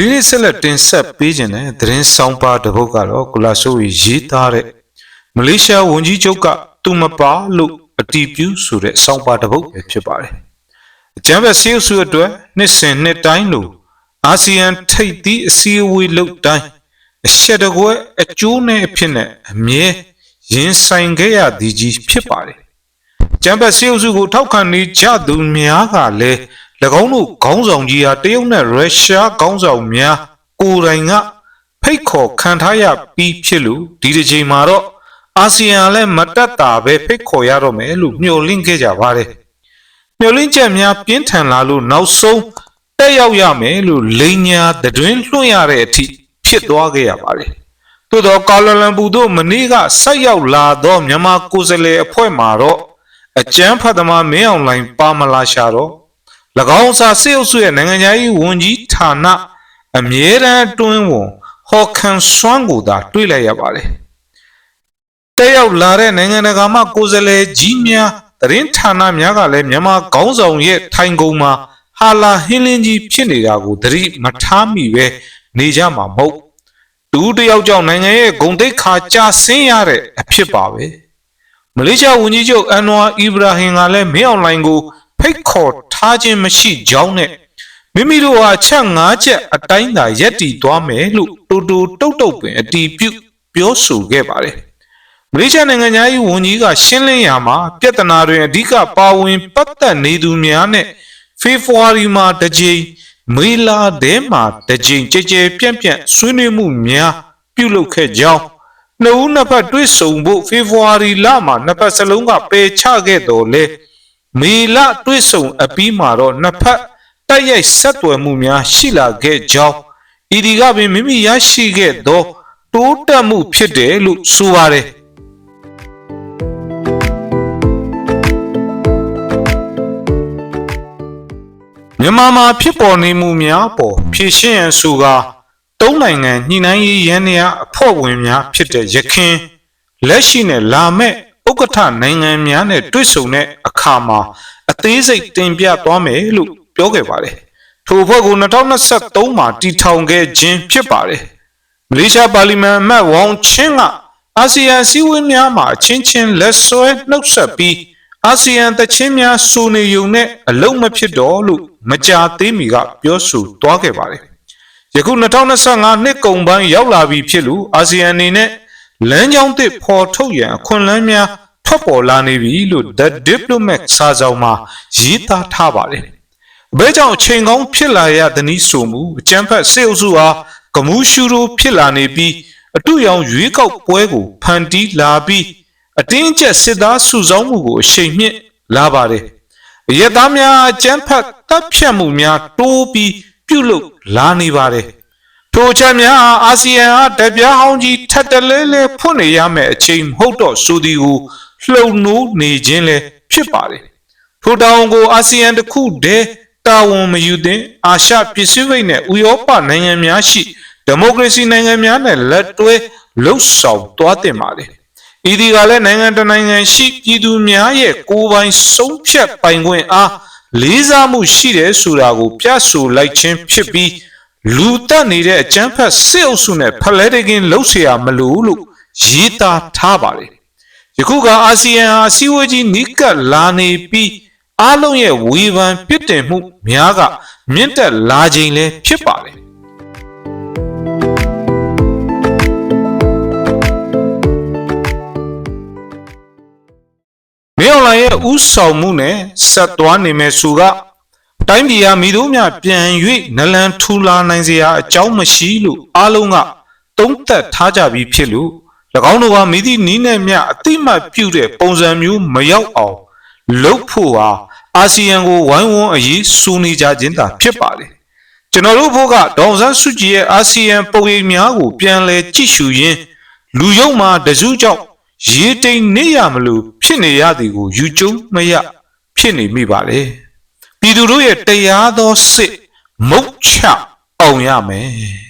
ဒီနေ့ဆက်လက်တင်ဆက်ပေးခြင်းတဲ့သတင်းဆောင်ပါတစ်ပုဒ်ကတော့ကုလာဆိုးရီရေးသားတဲ့မလေးရှားဝန်ကြီးချုပ်ကသူမပါလို့အတီးပြူဆိုတဲ့ဆောင်ပါတစ်ပုဒ်ပဲဖြစ်ပါတယ်အကြမ်းဖက်ဆေးဆူအတွက်နှစ်စဉ်နှစ်တိုင်းလို့အာဆီယံထိပ်သီးအစည်းအဝေးလုပ်တိုင်းအရှက်တကွဲအကျိုးနဲ့အဖြစ်နဲ့အမြဲရင်ဆိုင်ခဲ့ရသည်ကြီးဖြစ်ပါတယ်ကျမ်းပတ်ဆေးဥစုကိုထောက်ခံနေကြသူများကလည်း၎ င်းတို့ခေါင်းဆောင်ကြီးဟာတရုတ်နဲ့ရုရှားခေါင်းဆောင်များကိုယ်တိုင်ကဖိတ်ခေါ်ခံထားရပြီးဖြစ်လို့ဒီတစ်ချိန်မှာတော့အာဆီယံလည်းမတက်တာပဲဖိတ်ခေါ်ရတော့မယ်လို့မျှော်လင့်ခဲ့ကြပါတယ်မျှော်လင့်ချက်များပြင်းထန်လာလို့နောက်ဆုံးတက်ရောက်ရမယ်လို့လိန်ညာတွင်လွှင့်ရတဲ့အထိဖြစ်သွားခဲ့ရပါတယ်သို့တော့ကာလလမ်ပူတို့မနေ့ကဆက်ရောက်လာသောမြန်မာကိုယ်စားလှယ်အဖွဲ့မှာတော့အကျန်းဖတ်သမားမင်းအောင်လှိုင်ပါမလာရှာတော့၎ င်းစာစေအုပ်စုရဲ့နိုင်ငံခြားရေးဝန်ကြီးဌာနအမြဲတမ်းအတွင်းဝန်ဟော်ခန်ဆွမ်းကိုသာတွေ့လိုက်ရပါတယ်တက်ရောက်လာတဲ့နိုင်ငံတကာမှကိုယ်စားလှယ်ကြီးများသတင်းဌာနများကလည်းမြန်မာခေါင်းဆောင်ရဲ့ထိုင်ကုန်မှာဟာလာဟင်းလင်းကြီးဖြစ်နေတာကိုသတိမထားမိပဲနေကြမှာမဟုတ်တူတယောက်ကြောင့်နိုင်ငံရဲ့ဂုံတိတ်ခါကြာဆင်းရတဲ့အဖြစ်ပါပဲမလေးရှားဝန်ကြီးချုပ်အန်နဝါအီဗရာဟင်ကလည်းမင်းအောင်လှိုင်ကို ဖိတ်ခေါ်ထားခြင်းမရှိကြောင်းနဲ့မိမိတို့ဟာချက်၅ချက်အတိုင်းသာရက်တည်သွားမယ်လို့တူတူတုတ်တုတ်ပင်အတီးပြုတ်ပြောဆိုခဲ့ပါတယ်မလေးရှားနိုင်ငံသားရေးဝန်ကြီးကရှင်းလင်းရာမှာပြဿနာတွင်အဓိကပါဝင်ပတ်သက်နေသူများနဲ့ဖေဖော်ဝါရီမှာတစ်ကြိမ်မေလာတဲမှာတစ်ကြိမ်ကြဲကြဲပြန့်ပြန့်ဆွေးနွေးမှုများပြုလုပ်ခဲ့ကြောင်းနှစ်ဦးနှစ်ဖက်တွေ့ဆုံဖို့ဖေဖော်ဝါရီလမှာနှစ်ဖက်စလုံးကပယ်ချခဲ့တော်လဲ မေလတွေ့ဆုံအပြီးမှာတော့နှစ်ဖက်တိုက်ရိုက်ဆက်သွယ်မှုများရှိလာခဲ့ကြောင်းဤဒီကပင်မိမိရရှိခဲ့သောတိုးတက်မှုဖြစ်တယ်လို့ဆိုပါတယ်မြန်မာမှာဖြစ်ပေါ်နေမှုများပေါ်ဖြည့်ရှင်းရန်ဆိုကာသုံးနိုင်ငံညှိနှိုင်းရေးရန်ရာအဖွဲ့ဝင်များဖြစ်တဲ့ရခင်လက်ရှိနဲ့လာမဲ့ ဥက္ကဋ္ဌနိုင်ငံများနဲ့တွေ့ဆုံတဲ့အခါမှာအသေးစိတ်တင်ပြသွားမယ်လို့ပြောခဲ့ပါတယ်။ထိုအဖွဲ့ကို2023မှာတည်ထောင်ခဲ့ခြင်းဖြစ်ပါတယ်။မလေးရှားပါလီမန်အမတ်ဝေါင်ချင်းကအာဆီယံစည်းဝေးများမှာအချင်းချင်းလက်ဆွဲနှုတ်ဆက်ပြီးအာဆီယံတချင်းများစုနေုံနဲ့အလုံးမဖြစ်တော့လို့မကြာသေးမီကပြောဆိုသွားခဲ့ပါတယ်။ယခု2025နှစ်ကုန်ပိုင်းရောက်လာပြီဖြစ်လို့အာဆီယံအနေနဲ့ လမ်းကြောင်းသစ်ဖော်ထုတ်ရန်အခွင့်အလမ်းများထွက်ပေါ်လာနေပြီလို့ The Diplomat စာဆောင်မှာရေးသားထားပါတယ်။ဘဲကြောင့်အချိန်ကောင်းဖြစ်လာရသနည်းဆိုမှုအကြံဖက်စေအုပ်စုဟာကမူးရှူရိုဖြစ်လာနေပြီးအတူရောင်ရွေးကောက်ပွဲကိုဖန်တီးလာပြီးအတင်းကျပ်စစ်သားစုဆောင်းမှုကိုအရှိန်မြင့်လာပါတယ်။အယက်သားများအကြမ်းဖက်တပ်ဖြတ်မှုများတိုးပြီးပြုလုပ်လာနေပါတယ်။ ထိုချက်များအာဆီယံအားတပြားဟောင်းကြီးထပ်တလဲလဲဖွင့်နေရမယ့်အချိန်မဟုတ်တော့ဆိုသည်ကိုလှုံနိုးနေခြင်းလည်းဖြစ်ပါတယ်။ထိုတောင်ကိုအာဆီယံတစ်ခုတည်းတာဝန်မယူသင့်အာရှပစိဖိတ်နဲ့ဥရောပနိုင်ငံများရှိဒီမိုကရေစီနိုင်ငံများနဲ့လက်တွဲလှုပ်ဆောင်သွားတင်ပါတယ်။ဤဒီကလည်းနိုင်ငံတနိုင်ငံရှိပြည်သူများရဲ့ကိုယ်ပိုင်ဆုံးဖြတ်ပိုင်ခွင့်အားလေးစားမှုရှိတယ်ဆိုတာကိုပြဆိုလိုက်ခြင်းဖြစ်ပြီး လူတက်နေတဲ့အကျန်းဖက်စစ်အုပ်စုနဲ့ဖလဲတကင်းလှုပ်เสียမလို့လို့ရေးသားထားပါတယ်ယခုကအာဆီယံဟာစီဝေးကြီးနီးကပ်လာနေပြီးအားလုံးရဲ့ဝေဖန်ပြစ်တင်မှုများကမြင့်တက်လာခြင်းလည်းဖြစ်ပါတယ်မင်းအွန်လိုင်းရဲ့ဥဆောင်မှုနဲ့ဆက်သွားနေမယ်ဆိုက တိုင်းပြည်ဟာမိတို့များပြန်၍နလန်ထူလာနိုင်စရာအကြောင်းမရှိလို့အားလုံးကတုံးသက်ထားကြပြီးဖြစ်လို့၎င်းတို့ကမိသည့်နီးနဲ့မြအတိမတ်ပြုတဲ့ပုံစံမျိုးမရောက်အောင်လှုပ်ဖို့ဟာအာဆီယံကိုဝိုင်းဝန်းအရေးစူးနေကြခြင်းသာဖြစ်ပါတယ်ကျွန်တော်တို့ဘုကဒေါန်ဆန်းစုကြည်ရဲ့အာဆီယံပုံရိပ်များကိုပြန်လဲကြည့်ရှုရင်းလူယုံမှာတစုကြောင့်ရေးတိမ်နေရမလို့ဖြစ်နေရသည်ကိုယူကျုံမရဖြစ်နေမိပါလေ ပြည်သူတို့ရဲ့တရားသောစစ်မုတ်ချအောင်ရမယ်။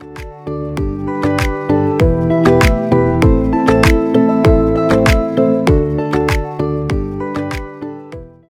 Música